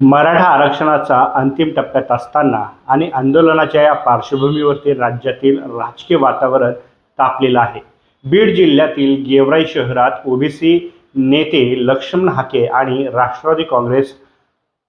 मराठा आरक्षणाचा अंतिम टप्प्यात असताना आणि आंदोलनाच्या या पार्श्वभूमीवरती राज्यातील राजकीय वातावरण तापलेलं आहे. बीड जिल्ह्यातील गेवराई शहरात ओबीसी नेते लक्ष्मण हाके आणि राष्ट्रवादी काँग्रेस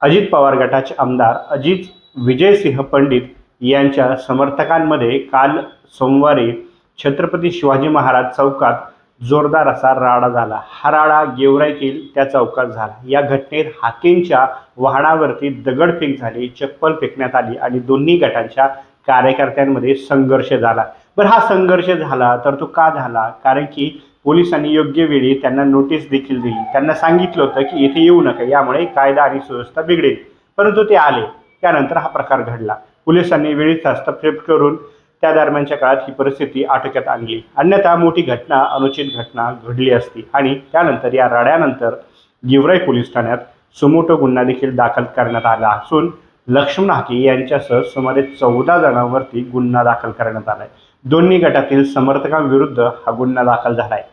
अजित पवार गटाचे आमदार अजित विजयसिंह पंडित यांच्या समर्थकांमध्ये काल सोमवारी छत्रपती शिवाजी महाराज चौकात जोरदार असा राडा झाला. हा राडा गेवराईतील त्या चौकात झाला. या घटनेत हाकेंच्या वाहनावरती दगडफेक झाली चप्पल फेकण्यात आली आणि दोन्ही गटांच्या कार्यकर्त्यांमध्ये संघर्ष झाला. बरं हा संघर्ष झाला तर तो का झाला? कारण की पोलिसांनी योग्य वेळी त्यांना नोटीस देखील दिली. त्यांना सांगितलं होतं की इथे येऊ नका यामुळे कायदा आणि सुव्यवस्था बिघडेल. परंतु ते आले. त्यानंतर हा प्रकार घडला. पोलिसांनी वेळीच हस्तक्षेप करून त्या दरम्यानच्या काळात ही परिस्थिती आटोक्यात आणली. अन्यथा मोठी घटना अनुचित घटना घडली असती. आणि त्यानंतर या राड्यानंतर गेवराई पोलीस ठाण्यात सुमोटो गुन्हा देखील दाखल करण्यात आला असून लक्ष्मण हाके यांच्यासह सुमारे चौदा जणांवरती गुन्हा दाखल करण्यात आलाय. दोन्ही गटातील समर्थकांविरुद्ध हा गुन्हा दाखल झालाय.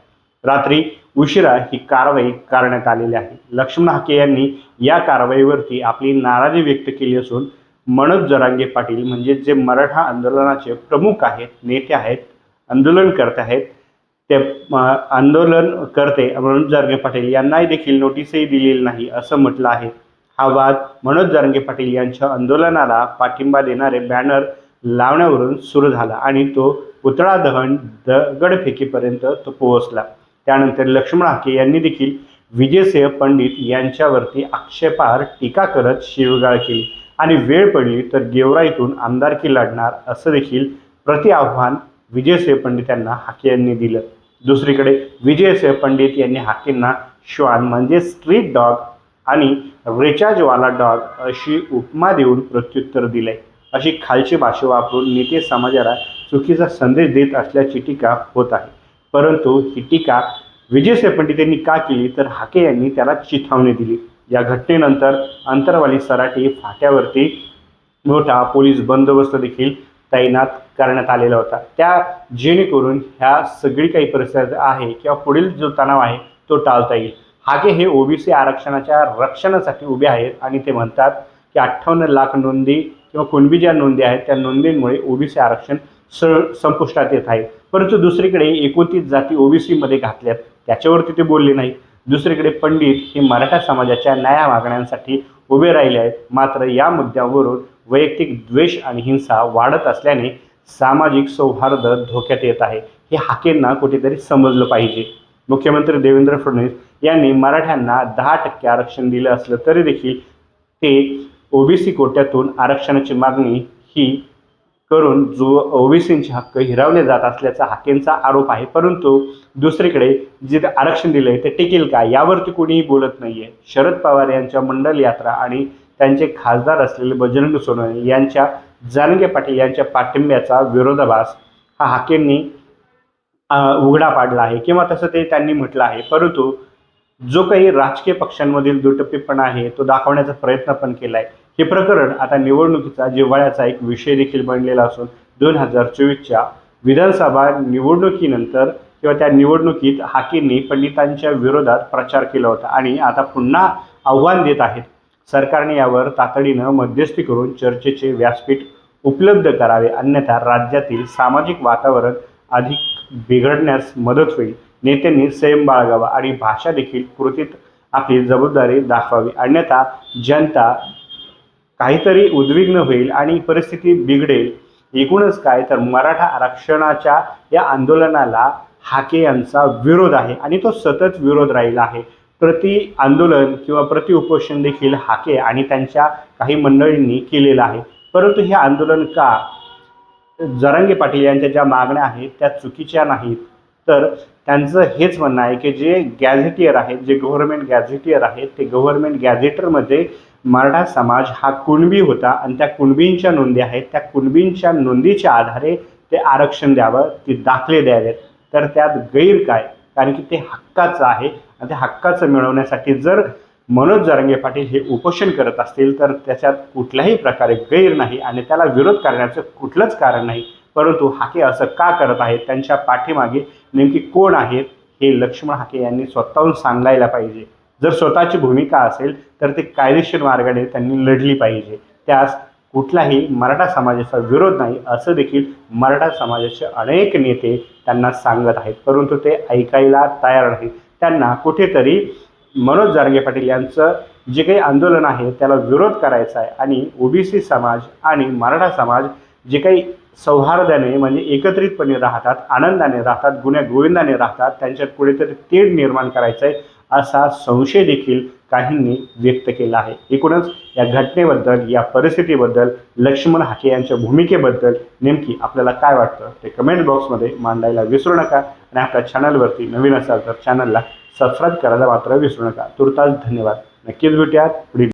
रात्री उशिरा ही कारवाई करण्यात आलेली आहे. लक्ष्मण हाके यांनी या कारवाईवरती आपली नाराजी व्यक्त केली असून मनोज जरांगे पाटील म्हणजे जे मराठा आंदोलनाचे प्रमुख आहेत नेते आहेत आंदोलन करत आहेत ते आंदोलन करते. मनोज जरांगे पाटील यांनाही देखील नोटीसही दिलेली नाही असं म्हटलं आहे. हा वाद मनोज जरांगे पाटील यांच्या आंदोलनाला पाठिंबा देणारे बॅनर लावण्यावरून सुरू झाला आणि तो पुतळा दहन दगडफेकीपर्यंत तो पोहोचला. त्यानंतर लक्ष्मण हाके यांनी देखील विजयसिंह पंडित यांच्यावरती आक्षेपार टीका करत शिवगाळ केली. आणि वेळ पडली तर गेवराईतून आमदारकी लढणार असं देखील प्रति आव्हान विजयसिंह पंडित यांना हाके यांनी दिलं. दुसरीकडे विजयसिंह पंडित यांनी हाकेंना श्वान म्हणजे स्ट्रीट डॉग आणि रेचाजवाला डॉग अशी उपमा देऊन प्रत्युत्तर दिले अशी खालची भाषा वापरून नेते समाजाला चुकीचा संदेश देत असल्याची टीका होत आहे. परंतु ही टीका विजयसिंह पंडित यांनी का केली? तर हाके यांनी त्याला चिथावणी दिली. या घटनेनंतर अंतरवाली सराटी फाट्यावरती मोठा पोलीस बंदोबस्त देखील तैनात करण्यात आलेला होता. त्या जेणेकरून ह्या सगळी काही परिस्थिती आहे किंवा पुढील जो तणाव आहे तो टाळता येईल. हाके हे ओबीसी आरक्षणाच्या रक्षणासाठी उभे आहेत आणि ते म्हणतात की अठ्ठावन्न लाख नोंदी किंवा कुणबी ज्या नोंदी आहेत त्या नोंदींमुळे ओबीसी आरक्षण स संपुष्टात येत आहे. परंतु दुसरीकडे एकोणतीस जाती ओबीसीमध्ये घातल्यात. त्याच्यावरती ते बोलले नाही दुसरीकडे पंडित हे मराठा समाजाच्या न्याया मागण्यांसाठी उभे राहिले आहेत. मात्र या मुद्द्यावरून वैयक्तिक द्वेष आणि हिंसा वाढत असल्याने सामाजिक सौहार्द धोक्यात येत आहे. हे हाकेंना कुठेतरी समजलं पाहिजे. मुख्यमंत्री देवेंद्र फडणवीस यांनी मराठ्यांना दहा टक्के आरक्षण दिलं असलं तरी देखील ते ओबीसी कोट्यातून आरक्षणाची मागणी ही करून जो ओबीसींचे हक्क हिरावले जात असल्याचा हाकेंचा आरोप आहे. परंतु दुसरीकडे जे आरक्षण दिलंय ते टिकेल का यावरती कोणीही बोलत नाहीये. शरद पवार यांच्या मंडल यात्रा आणि त्यांचे खासदार असलेले बजरंग सोनवणे यांच्या जानगे पाटील यांच्या पाठिंब्याचा विरोधाभास हा हाकेंनी उघडा पाडला आहे किंवा तसं ते त्यांनी म्हटलं आहे. परंतु जो काही राजकीय पक्षांमधील दुटप्पीपणा आहे तो दाखवण्याचा प्रयत्न पण केला आहे हे प्रकरण आता निवडणुकीचा जिव्हाळ्याचा एक विषय देखील बनलेला असून दोन हजार चोवीसच्या विधानसभा निवडणुकीनंतर किंवा त्या निवडणुकीत हाकींनी पंडितांच्या विरोधात प्रचार केला होता आणि आता पुन्हा आव्हान देत आहेत. सरकारने यावर तातडीनं मध्यस्थी करून चर्चेचे व्यासपीठ उपलब्ध करावे अन्यथा राज्यातील सामाजिक वातावरण अधिक बिघडण्यास मदत होईल. नेत्यांनी संयम बाळगावा आणि भाषा देखील कृतीत आपली जबाबदारी दाखवावी अन्यथा जनता काहीतरी उद्विग्न होईल आणि परिस्थिती बिघडेल. एकूणच काय तर मराठा आरक्षणाच्या या आंदोलनाला हाके यांचा विरोध आहे आणि तो सतत विरोध राहिला आहे. प्रति आंदोलन किंवा प्रति उपोषण देखील हाके आणि त्यांच्या काही मंडळींनी केलेलं आहे. परंतु हे आंदोलन का? जरांगे पाटील यांच्या ज्या मागण्या आहेत त्या चुकीच्या नाहीत. तर त्यांचं हेच म्हणणं आहे की जे गॅझेटियर आहेत जे गव्हर्नमेंट गॅझेटियर आहेत ते गव्हर्नमेंट गॅझेटरमध्ये मराठा समाज हा कुणबी होता आणि त्या कुणबींच्या नोंदी आहेत. त्या कुणबींच्या नोंदीच्या आधारे ते आरक्षण द्यावं ते दाखले द्यावेत. तर त्यात गैर काय? कारण की ते हक्काचं आहे आणि ते हक्काचं मिळवण्यासाठी जर मनोज जरांगे पाटील हे उपोषण करत असतील तर त्याच्यात कुठल्याही प्रकारे गैर नाही आणि त्याला विरोध करण्याचं कुठलंच कारण नाही. परंतु हाके असं का करत आहेत? त्यांच्या पाठीमागे नेमकी कोण आहेत? हे लक्ष्मण हाके यांनी स्वतःहून सांगायला पाहिजे. जर स्वतःची भूमिका असेल तर ते कायदेशीर मार्गाने त्यांनी लढली पाहिजे. त्यास कुठलाही मराठा समाजाचा विरोध नाही असं देखील मराठा समाजाचे अनेक नेते त्यांना सांगत आहेत. परंतु ते ऐकायला तयार नाहीत. त्यांना कुठेतरी मनोज जारंगे पाटील यांचं जे काही आंदोलन आहे त्याला विरोध करायचा आहे आणि ओबीसी समाज आणि मराठा समाज जे काही सौहार्दाने म्हणजे एकत्रितपणे राहतात आनंदाने राहतात गुण्या गोविंदाने राहतात त्यांच्यात कुठेतरी तेढ निर्माण करायचं आहे असा संशय देखील काहींनी व्यक्त केला आहे. एकूणच या घटनेबद्दल या परिस्थितीबद्दल लक्ष्मण हाके यांच्या भूमिकेबद्दल नेमकी आपल्याला काय वाटतं ते कमेंट बॉक्समध्ये मांडायला विसरू नका. आणि आपल्या चॅनलवरती नवीन असाल तर चॅनलला सबस्क्राईब करायला मात्र विसरू नका. तुर्तास धन्यवाद. नक्कीच भेटूयात. पुढील